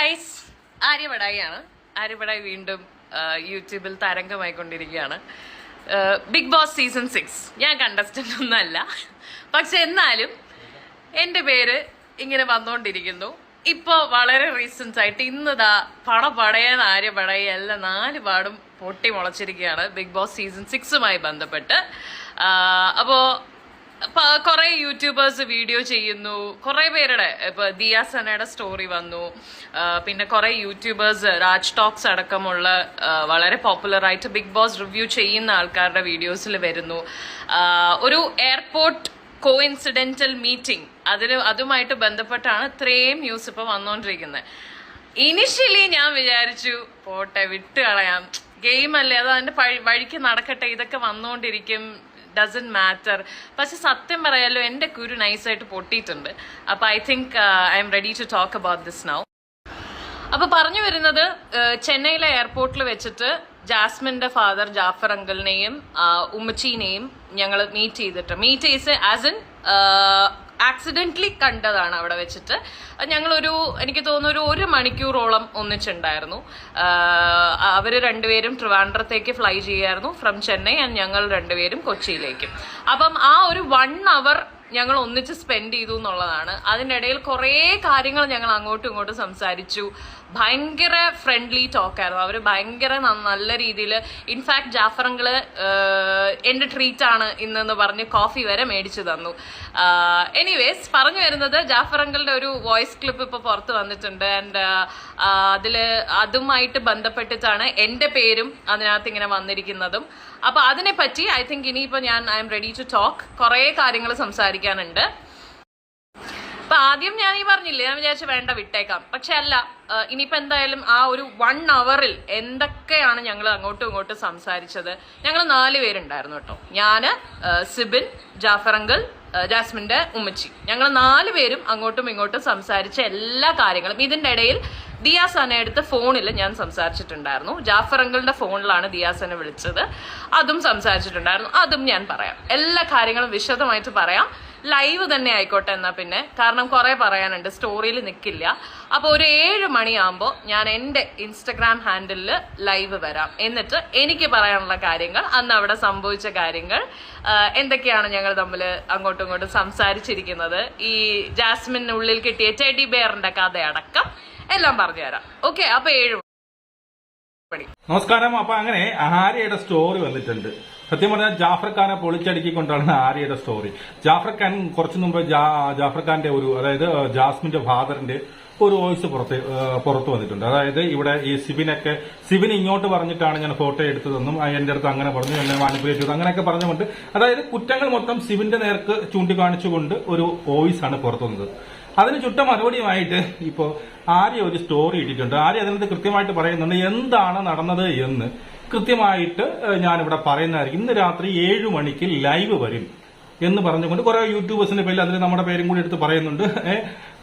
Guys ആര്യപടായിയാണ് ആര്യപടായി വീണ്ടും യൂട്യൂബിൽ തരംഗമായിക്കൊണ്ടിരിക്കുകയാണ്. ബിഗ് ബോസ് സീസൺ സിക്സ് ഞാൻ കണ്ടസ്റ്റന്റ് ഒന്നല്ല പക്ഷെ എന്നാലും എന്റെ പേര് ഇങ്ങനെ വന്നുകൊണ്ടിരിക്കുന്നു ഇപ്പോൾ വളരെ റീസൺസ് ആയിട്ട് ഇന്നതാ പട പടയാൻ ആര്യ പടയ എല്ലാം നാല് പാടും പൊട്ടി മുളച്ചിരിക്കുകയാണ് ബിഗ് ബോസ് സീസൺ സിക്സുമായി ബന്ധപ്പെട്ട്. അപ്പോൾ കുറെ യൂട്യൂബേഴ്സ് വീഡിയോ ചെയ്യുന്നു. കുറെ പേരുടെ ഇപ്പൊ ദിയ സനയുടെ സ്റ്റോറി വന്നു. പിന്നെ കുറെ യൂട്യൂബേഴ്സ് രാജ് ടോക്സ് അടക്കമുള്ള വളരെ പോപ്പുലർ ആയിട്ട് ബിഗ് ബോസ് റിവ്യൂ ചെയ്യുന്ന ആൾക്കാരുടെ വീഡിയോസിൽ വരുന്നു. ഒരു എയർപോർട്ട് കോ ഇൻസിഡന്റൽ മീറ്റിംഗ് അതിൽ അതുമായിട്ട് ബന്ധപ്പെട്ടാണ് ഇത്രയും ന്യൂസ് ഇപ്പൊ വന്നുകൊണ്ടിരിക്കുന്നത് ഇനിഷ്യലി ഞാൻ വിചാരിച്ചു പോട്ടെ വിട്ട് കളയാം ഗെയിം അല്ലേ അത് അതിന്റെ വഴിക്ക് നടക്കട്ടെ ഇതൊക്കെ വന്നുകൊണ്ടിരിക്കും ഡസൻ മാറ്റർ പക്ഷെ സത്യം പറയാലോ എന്റെ കുരു നൈസായിട്ട് പൊട്ടിയിട്ടുണ്ട്. അപ്പൊ I think I am ready to talk about this now. അപ്പൊ പറഞ്ഞു വരുന്നത് ചെന്നൈയിലെ എയർപോർട്ടിൽ വെച്ചിട്ട് ജാസ്മിന്റെ ഫാദർ ജാഫർ അങ്കിളിനെയും ഉമ്മച്ചീനെയും ഞങ്ങൾ മീറ്റ് ചെയ്തിട്ട് മീറ്റ് ചെയ്ത് ആസ് ഇൻ ആക്സിഡന്റലി കണ്ടതാണ് അവിടെ വെച്ചിട്ട്. ഞങ്ങളൊരു എനിക്ക് തോന്നുന്നു ഒരു ഒരു മണിക്കൂറോളം ഒന്നിച്ചുണ്ടായിരുന്നു. അവർ രണ്ടുപേരും ട്രിവാൻഡ്രത്തേക്ക് ഫ്ലൈ ചെയ്യായിരുന്നു. ഫ്രം ചെന്നൈ ആൻഡ് ഞങ്ങൾ രണ്ടുപേരും കൊച്ചിയിലേക്കും. അപ്പം ആ ഒരു വൺ അവർ ഞങ്ങൾ ഒന്നിച്ച് സ്പെൻഡ് ചെയ്തു എന്നുള്ളതാണ്. അതിനിടയിൽ കുറേ കാര്യങ്ങൾ ഞങ്ങൾ അങ്ങോട്ടും ഇങ്ങോട്ടും സംസാരിച്ചു. ഭയങ്കര ഫ്രണ്ട്ലി ടോക്കായിരുന്നു അവർ ഭയങ്കര നല്ല രീതിയിൽ ഇൻഫാക്ട് ജാഫറങ്ങൾ എന്റെ ട്രീറ്റ് ആണ് ഇന്നെന്ന് പറഞ്ഞ് കോഫി വരെ മേടിച്ചു തന്നു. എനിവേസ് പറഞ്ഞു വരുന്നത് ജാഫറങ്ങളുടെ ഒരു വോയിസ് ക്ലിപ്പ് ഇപ്പോൾ പുറത്ത് വന്നിട്ടുണ്ട്. ആൻഡ് അതിൽ അതുമായിട്ട് ബന്ധപ്പെട്ടിട്ടാണ് എന്റെ പേരും അതിനകത്ത് ഇങ്ങനെ വന്നിരിക്കുന്നതും. അപ്പോൾ അതിനെപ്പറ്റി ഐ തിങ്ക് ഇനിയിപ്പോൾ ഞാൻ I am ready to talk കുറേ കാര്യങ്ങൾ സംസാരിക്കാനുണ്ട്. അപ്പൊ ആദ്യം ഞാൻ ഈ പറഞ്ഞില്ലേ ഞാൻ വിചാരിച്ചു വേണ്ട വിട്ടേക്കാം. പക്ഷെ അല്ല ഇനിയിപ്പോ എന്തായാലും ആ ഒരു വൺ അവറിൽ എന്തൊക്കെയാണ് ഞങ്ങൾ അങ്ങോട്ടും ഇങ്ങോട്ടും സംസാരിച്ചത്? ഞങ്ങൾ നാല് പേരുണ്ടായിരുന്നു കേട്ടോ. ഞാൻ സിബിൻ ആ, ജാസ്മിന്റെ ഉമ്മച്ചി. ഞങ്ങൾ നാല് പേരും അങ്ങോട്ടും ഇങ്ങോട്ടും സംസാരിച്ച എല്ലാ കാര്യങ്ങളും. ഇതിന്റെ ഇടയിൽ ദിയാസനെ എടുത്ത ഫോണിൽ ഞാൻ സംസാരിച്ചിട്ടുണ്ടായിരുന്നു. ജാഫർ അങ്കിളിന്റെ ഫോണിലാണ് ദിയാസനെ വിളിച്ചത്. അതും സംസാരിച്ചിട്ടുണ്ടായിരുന്നു. അതും ഞാൻ പറയാം. എല്ലാ കാര്യങ്ങളും വിശദമായിട്ട് പറയാം. ലൈവ് തന്നെ ആയിക്കോട്ടെ എന്നാ പിന്നെ. കാരണം കുറേ പറയാനുണ്ട് സ്റ്റോറിയിൽ നിൽക്കില്ല അപ്പോൾ ഒരു ഏഴ് മണിയാകുമ്പോൾ ഞാൻ എന്റെ ഇൻസ്റ്റഗ്രാം ഹാൻഡിലിൽ ലൈവ് വരാം. എന്നിട്ട് എനിക്ക് പറയാനുള്ള കാര്യങ്ങൾ അന്ന് അവിടെ സംഭവിച്ച കാര്യങ്ങൾ എന്തൊക്കെയാണ് ഞങ്ങൾ തമ്മിൽ അങ്ങോട്ടും ഇങ്ങോട്ടും സംസാരിച്ചിരിക്കുന്നത്. ഈ ജാസ്മിനുള്ളിൽ കിട്ടിയ ടെഡി ബെയറിന്റെ കഥയടക്കം എല്ലാം പറഞ്ഞുതരാം ഓക്കെ അപ്പോൾ ഏഴ് നമസ്കാരം. അപ്പൊ അങ്ങനെ ആര്യയുടെ സ്റ്റോറി വന്നിട്ടുണ്ട്. സത്യം പറഞ്ഞാൽ ജാഫർ ഖാനെ പൊളിച്ചടുക്കിക്കൊണ്ടാണ് ആര്യയുടെ സ്റ്റോറി ജാഫർ ഖാൻ കുറച്ചു മുമ്പ് ജാഫർ ഖാന്റെ ഒരു അതായത് ജാസ്മിന്റെ ഫാദറിന്റെ ഒരു വോയിസ് പുറത്ത് പുറത്തു വന്നിട്ടുണ്ട്. അതായത് ഇവിടെ ഈ സിബിനൊക്കെ സിബിൻ ഇങ്ങോട്ട് പറഞ്ഞിട്ടാണ് ഞാൻ ഫോട്ടോ എടുത്തതെന്നും എന്റെ അടുത്ത് അങ്ങനെ പറഞ്ഞു എന്നെ മാനിപ്പുലേറ്റ് ചെയ്തു അങ്ങനെയൊക്കെ പറഞ്ഞുകൊണ്ട് അതായത് കുറ്റങ്ങൾ മൊത്തം സിബിന്റെ നേർക്ക് ചൂണ്ടിക്കാണിച്ചുകൊണ്ട് ഒരു വോയിസ് ആണ് പുറത്തു വന്നത്. അതിന് ചുട്ട മറുപടിയുമായിട്ട് ഇപ്പോൾ ആര്യ ഒരു സ്റ്റോറി ഇട്ടിട്ടുണ്ട്. ആര്യ അതിനകത്ത് കൃത്യമായിട്ട് പറയുന്നുണ്ട് എന്താണ് നടന്നത് എന്ന്. കൃത്യമായിട്ട് ഞാനിവിടെ പറയുന്നതായിരിക്കും. ഇന്ന് രാത്രി ഏഴ് മണിക്ക് ലൈവ് വരും എന്ന് പറഞ്ഞുകൊണ്ട് കുറെ യൂട്യൂബേഴ്സിന്റെ പേരിൽ അതിൽ നമ്മുടെ പേരും കൂടി എടുത്ത് പറയുന്നുണ്ട്.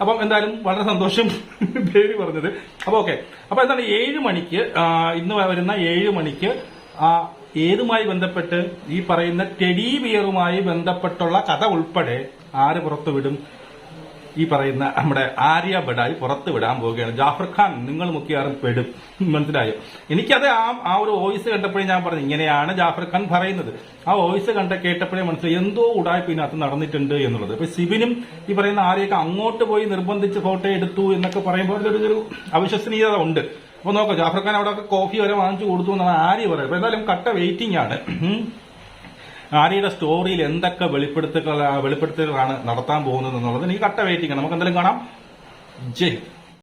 അപ്പം എന്തായാലും വളരെ സന്തോഷം പേര് പറഞ്ഞത്. അപ്പൊ ഓക്കെ. അപ്പൊ എന്താണ് ഏഴ് മണിക്ക് ഇന്ന് വരുന്ന ഏഴ് മണിക്ക് ഏതുമായി ബന്ധപ്പെട്ട് ഈ പറയുന്ന ടെഡി ബിയറുമായി ബന്ധപ്പെട്ടുള്ള കഥ ഉൾപ്പെടെ ആര് പുറത്തുവിടും? ഈ പറയുന്ന നമ്മുടെ ആര്യ ബഡായി പുറത്ത് വിടാൻ പോവുകയാണ്. ജാഫർ ഖാൻ നിങ്ങൾ മുഖ്യാറും പെടും മനസ്സിലായോ? എനിക്കത് ആ ആ ഒരു വോയിസ് കണ്ടപ്പോഴേ ഞാൻ പറഞ്ഞു ഇങ്ങനെയാണ് ജാഫർ ഖാൻ പറയുന്നത്. ആ വോയിസ് കണ്ട കേട്ടപ്പോഴേ മനസ്സിലായി എന്തോ ഉടായ്പ ഇതിനകത്ത് നടന്നിട്ടുണ്ട് എന്നുള്ളത്. ഇപ്പൊ സിബിനും ഈ പറയുന്ന ആര്യൊക്കെ അങ്ങോട്ട് പോയി നിർബന്ധിച്ച് ഫോട്ടോ എടുത്തു എന്നൊക്കെ പറയുമ്പോൾ ഒരു അവിശ്വസനീയത ഉണ്ട്. അപ്പൊ നോക്കാം ജാഫർ ഖാൻ അവിടെ കോഫി വരെ വാങ്ങിച്ചു കൊടുത്തു എന്നാണ് ആര്യ പറയുന്നത്. എന്തായാലും കട്ട വെയിറ്റിംഗ് ആണ്. ആര്യയുടെ സ്റ്റോറിയിൽ എന്തൊക്കെ വെളിപ്പെടുത്തുകൾ വെളിപ്പെടുത്തലുകളാണ് നടത്താൻ പോകുന്നത് എന്നുള്ളത് എനിക്ക് കട്ട വെയിറ്റിംഗ് നമുക്ക് എന്തെങ്കിലും കാണാം? ജയ്